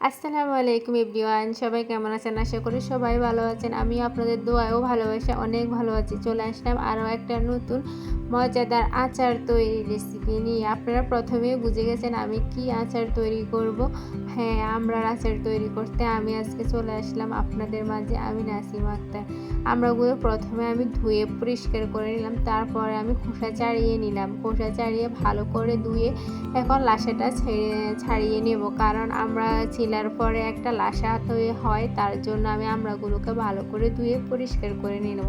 আসসালামু আলাইকুম এভরিওয়ান, সবাই কেমন আছেন? আশা করি সবাই ভালো আছেন। আমি আপনাদের দোয়াও ভালোবাসা অনেক ভালো আছি। চলে আসলাম আরও একটা নতুন মজাদার আচার তৈরি রেসিপি নিয়ে। আপনারা প্রথমেই বুঝে গেছেন আমি কি আচার তৈরি করব। হ্যাঁ আমরা আচার তৈরি করতে আমি আজকে চলে আসলাম আপনাদের মাঝে আমি নাসিম আক্তার। আমরাগুলো প্রথমে আমি ধুয়ে পরিষ্কার করে নিলাম, তারপরে আমি খোসা ছাড়িয়ে নিলাম। খোসা ছাড়িয়ে ভালো করে ধুয়ে এখন লাশাটা ছেড়ে, ছাড়িয়ে নেব। কারণ আমরা ছিলার পরে একটা লাশা তৈরি হয়, তার জন্য আমি আমরাগুলোকে ভালো করে ধুয়ে পরিষ্কার করে নিব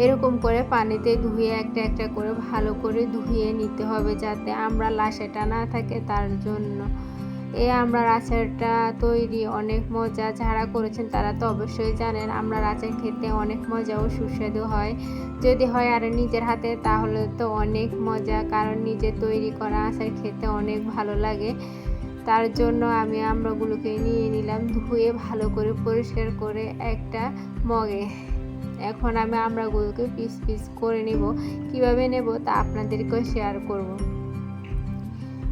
এরকম করে পানিতে ধুয়ে একটা একটা করে ভালো করে ধুয়ে নিতে হবে যাতে আমরা লাশাটা না থাকে তার জন্য। এ আমরা আচারটা তৈরি অনেক মজা যারা করেছেন তারা তো অবশ্যই জানেন আমরা আচার খেতে অনেক মজা ও সুস্বাদু হয়। যদি হয় আর নিজের হাতে তাহলে তো অনেক মজা কারণ নিজে তৈরি করা আচার খেতে অনেক ভালো লাগে। তার জন্য আমি আমরাগুলোকে নিয়ে নিলাম ধুয়ে ভালো করে পরিষ্কার করে একটা মগে। এখন আমি আমড়াগুলোকে পিস পিস করে নেব। কীভাবে নেব তা আপনাদেরকে শেয়ার করব।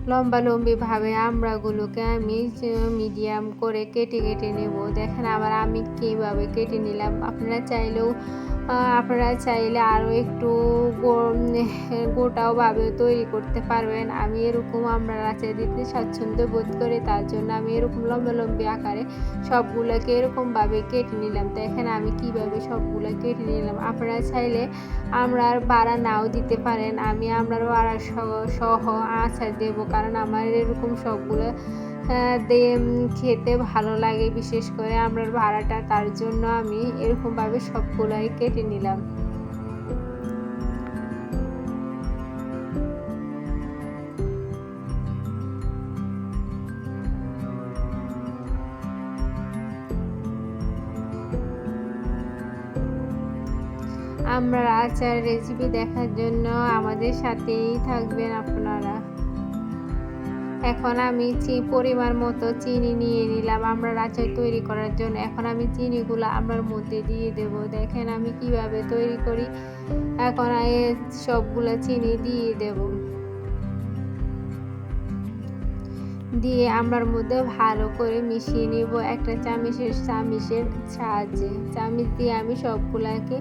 লম্বালম্বিভাবে আমরাগুলোকে আমি মিডিয়াম করে কেটে কেটে নেব। দেখেন আবার আমি কীভাবে কেটে নিলাম। আপনারা চাইলেও আপনারা চাইলে আরও একটু গোটাওভাবে তৈরি করতে পারবেন। আমি এরকম আমরা রাচা দিতে স্বাচ্ছন্দ্য বোধ করি, তার জন্য আমি এরকম লম্বা লম্বি আকারে সবগুলোকে এরকমভাবে কেটে নিলাম। দেখেন আমি কীভাবে সবগুলো কেটে নিলাম। আপনারা চাইলে আমরা বাড়া নাও দিতে পারেন। আমি আমরা বাড়া সহ আচার দেবো, কারণ আমার এরকম সবগুলো খেতে ভালো লাগে, বিশেষ করে আমরা ভাড়াটা, তার জন্য আমি এরকমভাবে সবগুলাই কেটে নিলাম। আমরা আচার রেসিপি দেখার জন্য আমাদের সাথেই থাকবেন আপনারা। এখন আমি পরিমাণ মতো চিনি নিয়ে নিলাম আমরা আচার তৈরি করার জন্য। এখন আমি চিনিগুলো আমার মধ্যে দিয়ে দেব। দেখেন আমি কীভাবে তৈরি করি। এখন সবগুলো চিনি দিয়ে দেব। দিয়ে আমরার মধ্যে ভালো করে মিশিয়ে নিব একটা চামিচের চামিচের সাহায্যে। চামিচ দিয়ে আমি সবগুলাকে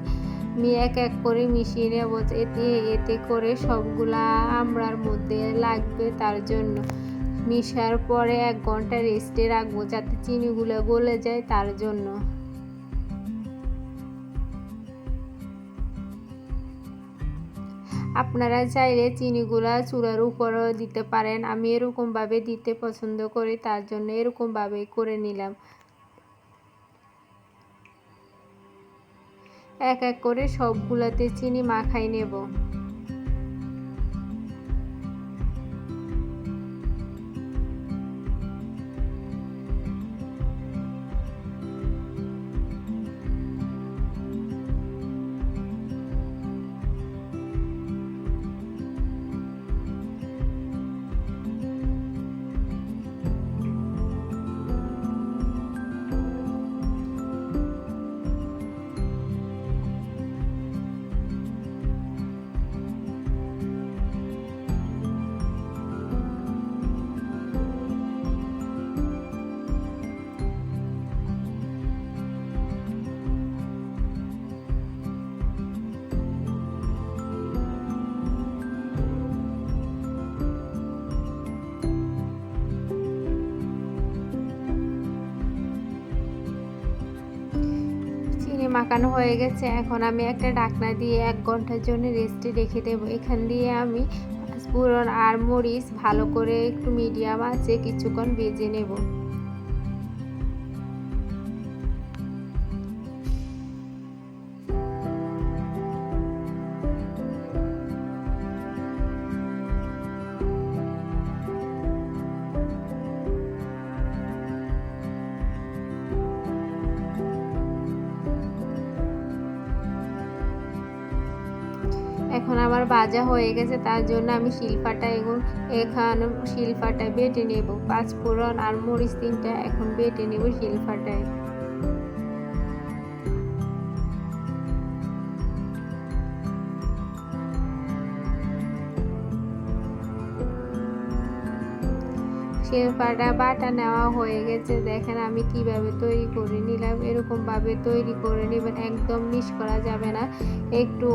এক এক করে মিশিয়ে নেব। এতে এতে করে সবগুলা আমরার মধ্যে লাগবে তার জন্য। মিশার পরে এক ঘণ্টা রেস্টে রাখব যাতে চিনিগুলো গলে যায় তার জন্য। আপনারা চাইলে চিনিগুলা চূড়ার উপরও দিতে পারেন। আমি এরকমভাবে দিতে পছন্দ করি, তার জন্য এরকমভাবেই করে নিলাম। এক এক করে সবগুলাতে চিনি মাখাই নেব। মাখানো হয়ে গেছে। এখন আমি একটা ডাকনা দিয়ে এক ঘণ্টার জন্য রেস্টে রেখে দেবো। এখান দিয়ে আমি পুরন আর মরিচ ভালো করে একটু মিডিয়াম আছে কিছুক্ষণ ভেজে নেব। এখন আমার বাজা হয়ে গেছে, তার জন্য আমি শিলপাটা এখন এখন শিলপাটায় বেটে নেব। পাঁচ ফোড়ন আর মরিচ তিনটা এখন বেটে নেব শিলপাটায়। চিকেন পাটা বাটা নেওয়া হয়ে গেছে। দেখেন আমি কীভাবে তৈরি করে নিলাম। এরকমভাবে তৈরি করে নেবেন, একদম মিস করা যাবে না। একটু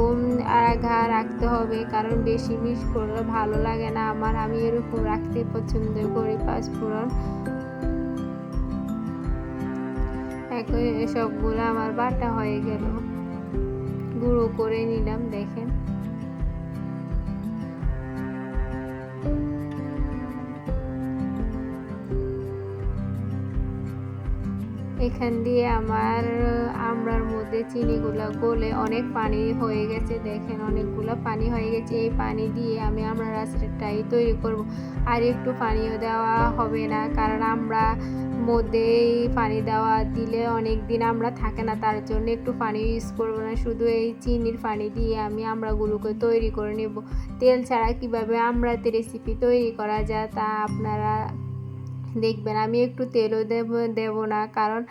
আঘা রাখতে হবে, কারণ বেশি মিস করলে ভালো লাগে না আমার। আমি এরকম রাখতে পছন্দ করি পাঁচফোড়ন সবগুলো আমার বাটা হয়ে গেল। গুঁড়ো করে নিলাম, দেখেন। এখান দিয়ে আমার আমড়ার মধ্যে চিনিগুলো গলে অনেক পানি হয়ে গেছে। দেখেন অনেকগুলো পানি হয়ে গেছে। এই পানি দিয়ে আমি আমরা রাস্তাটাই তৈরি করব। আর একটু পানিও দেওয়া হবে না, কারণ আমরা মধ্যে পানি দেওয়া দিলে অনেক দিন আমরা থাকে না, তার জন্য একটু পানি ইউজ করব না। শুধু এই চিনির পানি দিয়ে আমি আমড়াগুলোকে তৈরি করে নেব। তেল ছাড়া কীভাবে আমড়াতে রেসিপি তৈরি করা যায় তা আপনারা দেখবেন, আমি একটু তেলও দেব দেব না। কারণ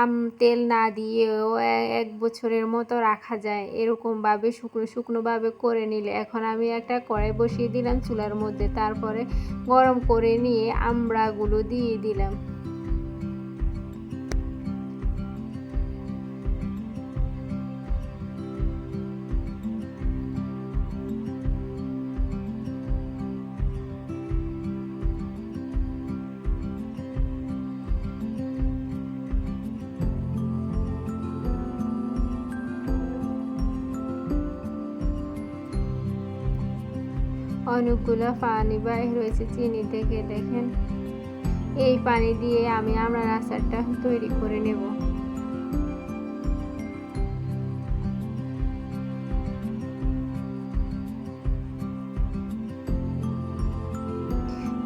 আম, তেল না দিয়েও এক বছরের মতো রাখা যায়। এরকমভাবে শুকনো, শুকনোভাবে করে নিলে, এখন আমি একটা কড়াই বসিয়ে দিলাম চুলার মধ্যে। তারপরে গরম করে নিয়ে আমড়াগুলো দিয়ে দিলাম। অনেকগুলো পানি বাইর হয়েছে। চিনি থেকে দেখেন, এই পানি দিয়ে আমি আমরা আচারটা তৈরি করে নেব।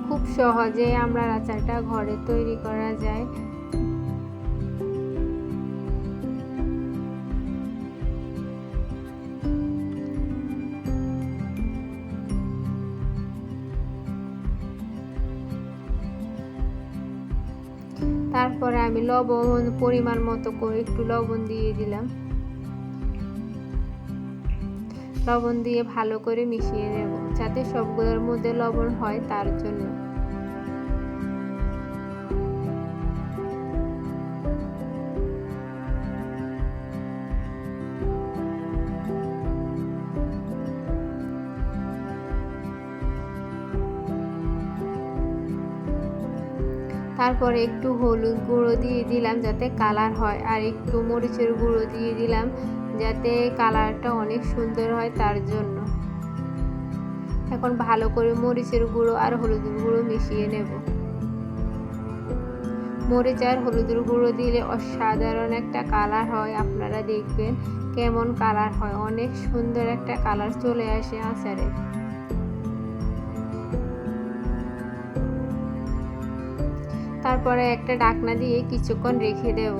খুব সহজে আমরা আচারটা ঘরে তৈরি করা যায়। লবণ পরিমাণ মতো করে একটু লবণ দিয়ে দিলাম। লবণ দিয়ে ভালো করে মিশিয়ে নেব, যাতে সবগুলোর মধ্যে লবণ হয় তার জন্য। তারপরে একটু হলুদ গুঁড়ো দিয়ে দিলাম যাতে কালার হয়, আর একটু মরিচের গুঁড়ো দিয়ে দিলাম যাতে কালারটা অনেক সুন্দর হয় তার জন্য। এখন ভালো করে মরিচের গুঁড়ো আর হলুদের গুঁড়ো মিশিয়ে নেব। মরিচ আর হলুদের গুঁড়ো দিলে অসাধারণ একটা কালার হয়, আপনারা দেখবেন কেমন কালার হয়, অনেক সুন্দর একটা কালার চলে আসে আচারের তারপরে একটা ডাকনা দিয়ে কিছুক্ষণ রেখে দেব।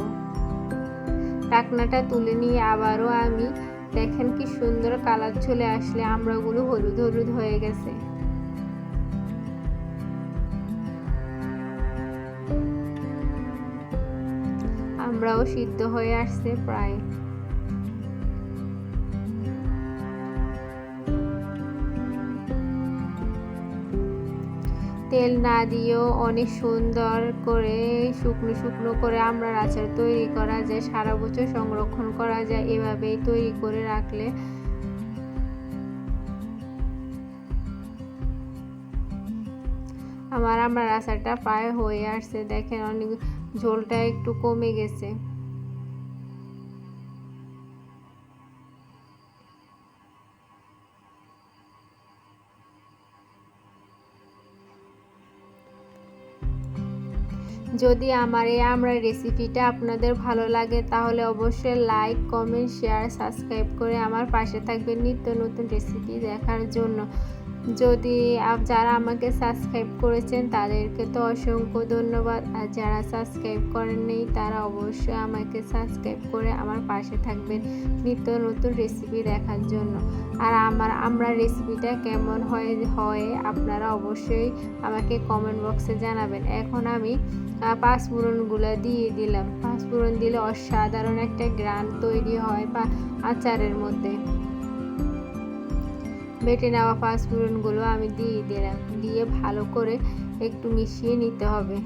ডাকনাটা তুলে নিয়ে আবারও আমি, দেখেন কি সুন্দর কালার চলে আসলে আমরাগুলো হলুদ হলুদ হয়ে গেছে। আমরাও সিদ্ধ হয়ে আসছে প্রায়। তেল না দিয়েও অনেক সুন্দর করে শুকনো শুকনো করে আমরা আচার তৈরি করা যায়, সারা বছর সংরক্ষণ করা যায়, এভাবেই তৈরি করে রাখলে। আমার আমার আচারটা প্রায় হয়ে আসছে, দেখেন অনেক ঝোলটা একটু কমে গেছে। যদি আমার এই আমরা রেসিপিটা আপনাদের ভালো লাগে, তাহলে অবশ্যই লাইক কমেন্ট শেয়ার সাবস্ক্রাইব করে আমার পাশে থাকবেন নিত্য নতুন রেসিপি দেখার জন্য। যদি যারা আমাকে সাবস্ক্রাইব করেছেন, তাদেরকে তো অসংখ্য ধন্যবাদ। আর যারা সাবস্ক্রাইব করেননি তারা অবশ্যই আমাকে সাবস্ক্রাইব করে আমার পাশে থাকবেন নিত্য নতুন রেসিপি দেখার জন্য। আর আমার, আমরা রেসিপিটা কেমন হয় হয় আপনারা অবশ্যই আমাকে কমেন্ট বক্সে জানাবেন। এখন আমি পাঁচফোড়নগুলো দিয়ে দিলাম। পাঁচফোড়ন দিলে অসাধারণ একটা গ্রান তৈরি হয় বা আচারের মধ্যে। বেটে নেওয়া পাঁচফোড়নগুলো আমি দিয়ে দিলাম। দিয়ে ভালো করে একটু মিশিয়ে নিতে হবে।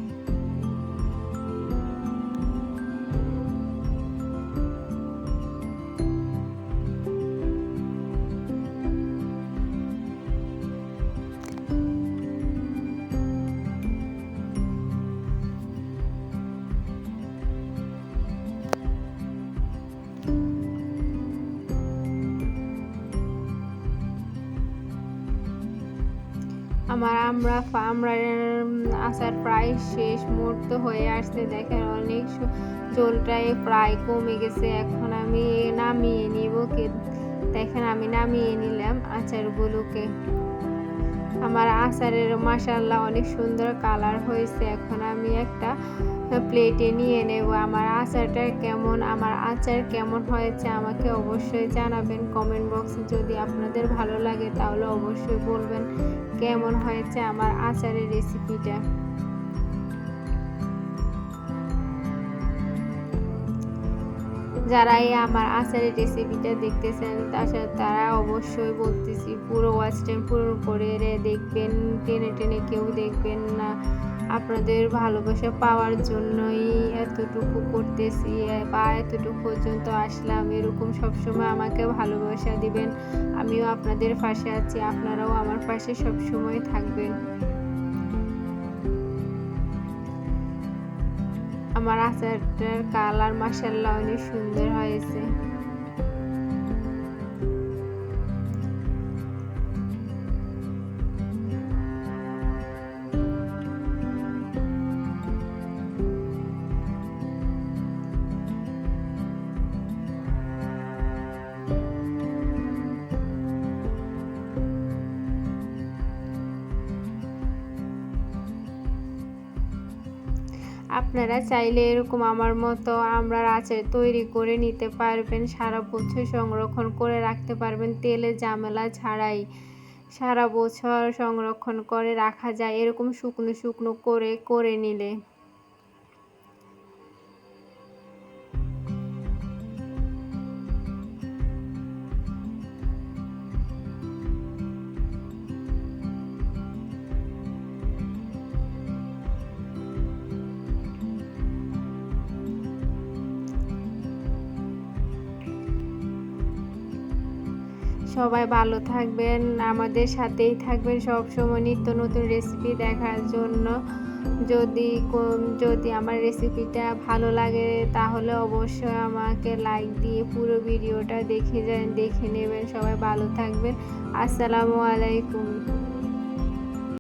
আমার আমরা আসার প্রায় শেষ মুহূর্ত হয়ে আসছে। দেখেন অনেক জলটাই প্রায় কমে গেছে। এখন আমি নামিয়ে নিব দেখেন আমি নামিয়ে নিলাম আচারগুলোকে। আমার আচারের মাসাল্লাহ অনেক সুন্দর কালার হয়েছে। এখন আমি একটা প্লেটে নিয়ে নেব। আমার আচারটা কেমন? আমার আচার কেমন হয়েছে? আমাকে অবশ্যই জানাবেন কমেন্ট বক্সে। যদি আপনাদের ভালো লাগে তাহলে অবশ্যই বলবেন কেমন হয়েছে আমার আচারের রেসিপিটা। যারা এই আমার আচারের রেসিপিটা দেখতেছেন তারা অবশ্যই বলতেছি পুরো ওয়াচ টাইম পুরো করে দেখবেন, টেনে টেনে কেউ দেখবেন না। আপনাদের ভালোবাসা পাওয়ার জন্যই এতটুকু করতেছি, বা এতটুকু পর্যন্ত আসলাম। এরকম সবসময় আমাকে ভালোবাসা দিবেন। আমিও আপনাদের পাশে আছি, আপনারাও আমার পাশে সবসময় থাকবেন। আমার আচারটার কালার মাসাল্লাহ অনেক সুন্দর হয়েছে। আপনারা চাইলে এরকম আমার মতো আমরা আচার তৈরি করে নিতে পারবেন। সারা বছর সংরক্ষণ করে রাখতে পারবেন। তেলে ঝামেলা ছাড়াই সারা বছর সংরক্ষণ করে রাখা যায়। এরকম শুকনো শুকনো করে করে নিলে। সবাই ভালো থাকবেন, আমাদের সাথেই থাকবেন সব সময় নিত্য নতুন রেসিপি দেখার জন্য। যদি যদি আমার রেসিপিটা ভালো লাগে, তাহলে অবশ্যই আমাকে লাইক দিয়ে পুরো ভিডিওটা দেখে যান, দেখে নেবেন। সবাই ভালো থাকবেন। আসসালামু আলাইকুম।